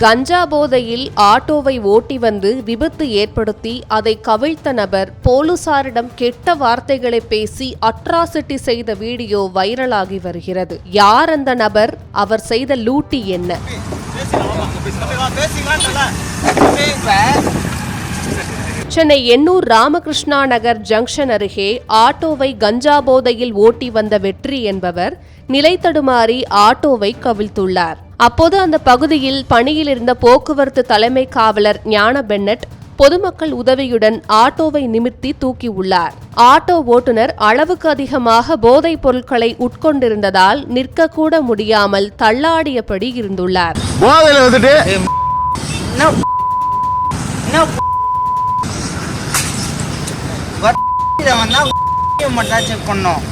கஞ்சா போதையில் ஆட்டோவை ஓட்டி வந்து விபத்து ஏற்படுத்தி அதை கவிழ்த்த நபர் போலீசாரிடம் கெட்ட வார்த்தைகளை பேசி அட்ராசிட்டி செய்த வீடியோ வைரலாகி வருகிறது. யார் அந்த நபர்? அவர் செய்த லூட்டி என்ன? சென்னை எண்ணூர் ராமகிருஷ்ணா நகர் ஜங்ஷன் அருகே ஆட்டோவை கஞ்சா போதையில் ஓட்டி வந்த வெற்றி என்பவர் நிலை தடுமாறி ஆட்டோவை கவிழ்த்துள்ளார். அப்போது அந்த பகுதியில் பணியில் இருந்த போக்குவரத்து தலைமை காவலர் ஞான பென்னட் பொதுமக்கள் உதவியுடன் ஆட்டோவை நிமிர்த்தி தூக்கியுள்ளார் ஆட்டோ ஓட்டுநர் அளவுக்கு அதிகமாக போதைப் பொருட்களை உட்கொண்டிருந்ததால் நிற்கக்கூட முடியாமல் தள்ளாடியபடி இருந்துள்ளார். வண்டியில வந்தா மட்டும் செக் பண்ணோம்.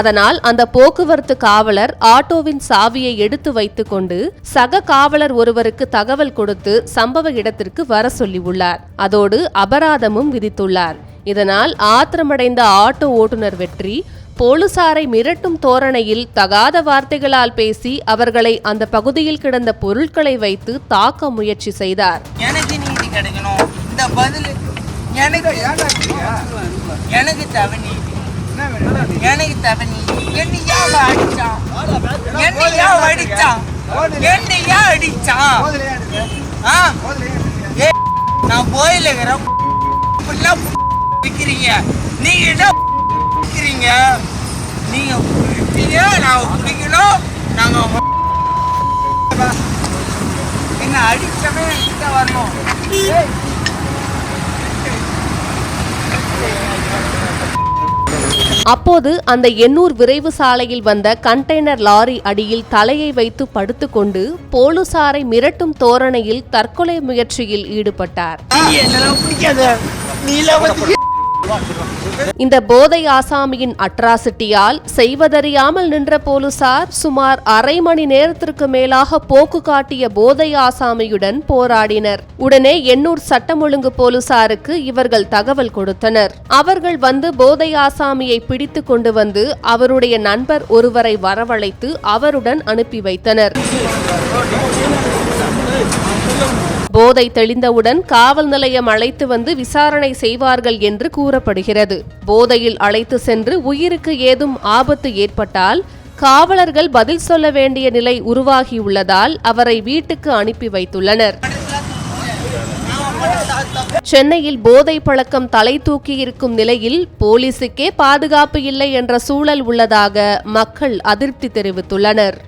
அதனால் அந்த போக்குவரத்து காவலர் ஆட்டோவின் சாவியை எடுத்து வைத்துக்கொண்டு சக காவலர் ஒருவருக்கு தகவல் கொடுத்து சம்பவ இடத்திற்கு வர சொல்லியுள்ளார் அதோடு அபராதமும் விதித்துள்ளார். இதனால் ஆத்திரமடைந்த ஆட்டோ ஓட்டுநர் வெற்றி போலீசாரை மிரட்டும் தோரணையில் தகாத வார்த்தைகளால் பேசி அவர்களை அந்த பகுதியில் கிடந்த பொருட்களை வைத்து தாக்க முயற்சி செய்தார். எனக்கு நீதி கிடைக்கணும். இந்த பதில் எனக்கு எனக்கு எனக்கு அடிச்சான்? அடிச்சான்? அடிச்சான்? நான் போயில இருக்கிறேன் விற்கிறீங்க நீங்க என்ன விற்கிறீங்க நீங்க விற்பீங்க நான் பிடிக்கணும் நாங்க என்ன அடிச்சவே கிட்ட வரணும். அப்போது அந்த எண்ணூர் விரைவு சாலையில் வந்த கண்டெய்னர் லாரி அடியில் தலையை வைத்து படுத்துக்கொண்டு போலீசாரை மிரட்டும் தோரணையில் தற்கொலை முயற்சியில் ஈடுபட்டார். இந்த போதை ஆசாமியின் அட்ராசிட்டியால் செய்வதறியாமல் நின்ற போலீசார் சுமார் அரை மணி நேரத்திற்கு மேலாக போக்கு காட்டிய போதை ஆசாமியுடன் போராடினர். உடனே எண்ணூர் சட்டம் ஒழுங்கு போலீசாருக்கு இவர்கள் தகவல் கொடுத்தனர். அவர்கள் வந்து போதை ஆசாமியை பிடித்து கொண்டு வந்து அவருடைய நண்பர் ஒருவரை வரவழைத்து அவருடன் அனுப்பி வைத்தனர். போதை தெளிந்தவுடன் காவல் நிலையம் அழைத்து வந்து விசாரணை செய்வார்கள் என்று கூறப்படுகிறது. போதையில் அழைத்து சென்று உயிருக்கு ஏதும் ஆபத்து ஏற்பட்டால் காவலர்கள் பதில் சொல்ல வேண்டிய நிலை உருவாகியுள்ளதால் அவரை வீட்டுக்கு அனுப்பி வைத்துள்ளனர். சென்னையில் போதை பழக்கம் தலை தூக்கி இருக்கும் நிலையில் போலீசுக்கே பாதுகாப்பு இல்லை என்ற சூழல் உள்ளதாக மக்கள் அதிருப்தி தெரிவித்துள்ளனர்.